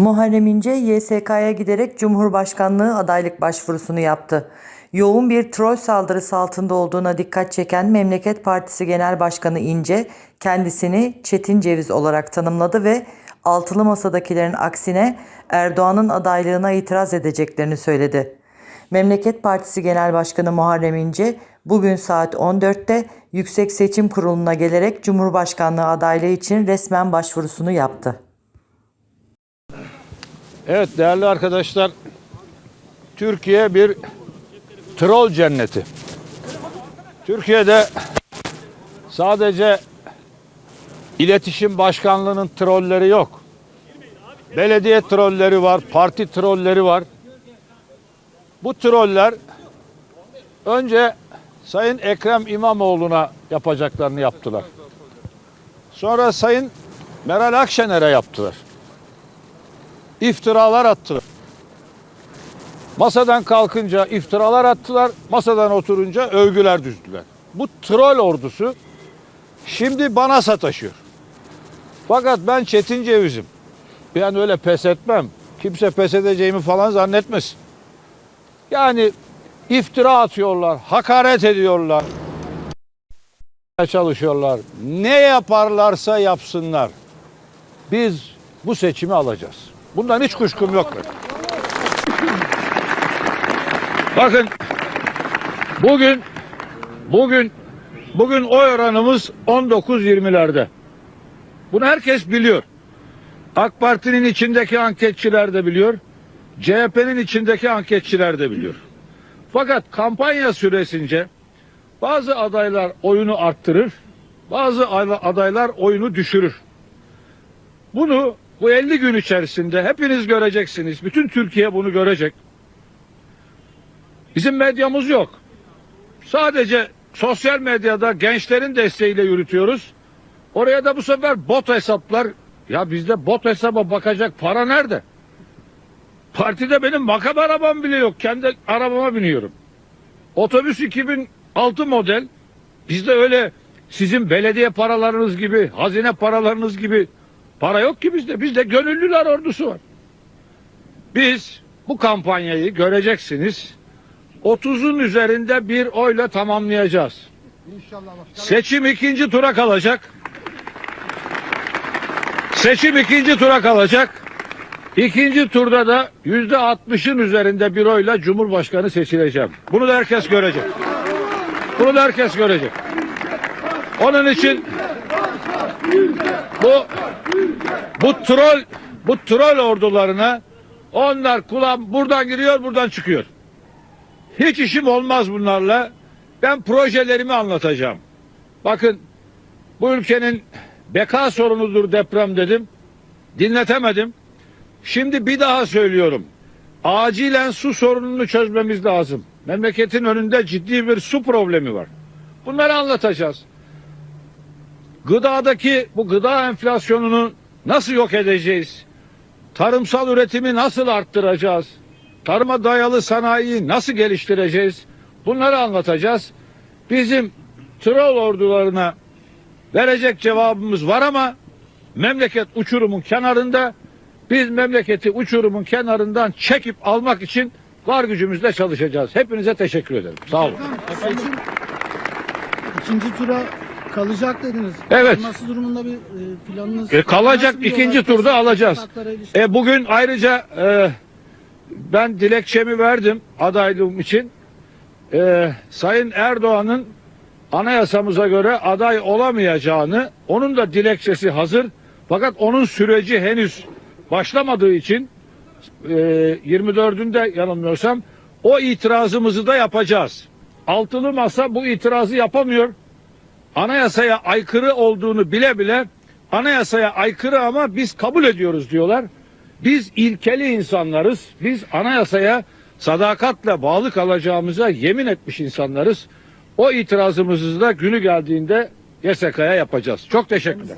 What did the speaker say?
Muharrem İnce YSK'ya giderek Cumhurbaşkanlığı adaylık başvurusunu yaptı. Yoğun bir troll saldırısı altında olduğuna dikkat çeken Memleket Partisi Genel Başkanı İnce kendisini Çetin Ceviz olarak tanımladı ve altılı masadakilerin aksine Erdoğan'ın adaylığına itiraz edeceklerini söyledi. Memleket Partisi Genel Başkanı Muharrem İnce bugün saat 14'te Yüksek Seçim Kurulu'na gelerek Cumhurbaşkanlığı adaylığı için resmen başvurusunu yaptı. Evet değerli arkadaşlar, Türkiye bir troll cenneti. Türkiye'de sadece iletişim başkanlığının trolleri yok. Belediye trolleri var, parti trolleri var. Bu troller önce Sayın Ekrem İmamoğlu'na yapacaklarını yaptılar. Sonra Sayın Meral Akşener'e yaptılar iftiralar attılar. Masadan kalkınca iftiralar attılar, masadan oturunca övgüler düzdüler. Bu troll ordusu şimdi bana sataşıyor. Fakat ben Çetin Ceviz'im. Ben öyle pes etmem. Kimse pes edeceğimi falan zannetmesin. Yani iftira atıyorlar, hakaret ediyorlar. çalışıyorlar. Ne yaparlarsa yapsınlar. Biz bu seçimi alacağız. Bundan hiç kuşkum yok. Bakın bugün bugün bugün oy oranımız 19-20'lerde. Bunu herkes biliyor. AK Parti'nin içindeki anketçiler de biliyor. CHP'nin içindeki anketçiler de biliyor. Fakat kampanya süresince bazı adaylar oyunu arttırır, bazı adaylar oyunu düşürür. Bunu bu 50 gün içerisinde hepiniz göreceksiniz. Bütün Türkiye bunu görecek. Bizim medyamız yok. Sadece sosyal medyada gençlerin desteğiyle yürütüyoruz. Oraya da bu sefer bot hesaplar. Ya bizde bot hesaba bakacak para nerede? Partide benim makam arabam bile yok. Kendi arabama biniyorum. Otobüs 2006 model. Bizde öyle sizin belediye paralarınız gibi, hazine paralarınız gibi Para yok ki bizde. Bizde gönüllüler ordusu var. Biz bu kampanyayı göreceksiniz. 30'un üzerinde bir oyla tamamlayacağız. Seçim ikinci tura kalacak. Seçim ikinci tura kalacak. İkinci turda da yüzde altmışın üzerinde bir oyla Cumhurbaşkanı seçileceğim. Bunu da herkes görecek. Bunu da herkes görecek. Onun için bu bu troll bu troll ordularına onlar kulağım buradan giriyor buradan çıkıyor. Hiç işim olmaz bunlarla. Ben projelerimi anlatacağım. Bakın bu ülkenin beka sorunudur deprem dedim. Dinletemedim. Şimdi bir daha söylüyorum. Acilen su sorununu çözmemiz lazım. Memleketin önünde ciddi bir su problemi var. Bunları anlatacağız. Gıdadaki bu gıda enflasyonunu nasıl yok edeceğiz? Tarımsal üretimi nasıl arttıracağız? Tarıma dayalı sanayiyi nasıl geliştireceğiz? Bunları anlatacağız. Bizim troll ordularına verecek cevabımız var ama memleket uçurumun kenarında biz memleketi uçurumun kenarından çekip almak için var gücümüzle çalışacağız. Hepinize teşekkür ederim. Sağ olun. Seçim ikinci tura kalacak dediniz. Evet. Kalması durumunda bir e, planınız E, kalacak bir ikinci turda alacağız. E, bugün ayrıca e, ben dilekçemi verdim adaylığım için. E, Sayın Erdoğan'ın anayasamıza göre aday olamayacağını, onun da dilekçesi hazır. Fakat onun süreci henüz başlamadığı için e, 24'ünde yanılmıyorsam o itirazımızı da yapacağız. Altılı masa bu itirazı yapamıyor anayasaya aykırı olduğunu bile bile anayasaya aykırı ama biz kabul ediyoruz diyorlar. Biz ilkeli insanlarız. Biz anayasaya sadakatle bağlı kalacağımıza yemin etmiş insanlarız. O itirazımızı da günü geldiğinde YSK'ya yapacağız. Çok teşekkürler.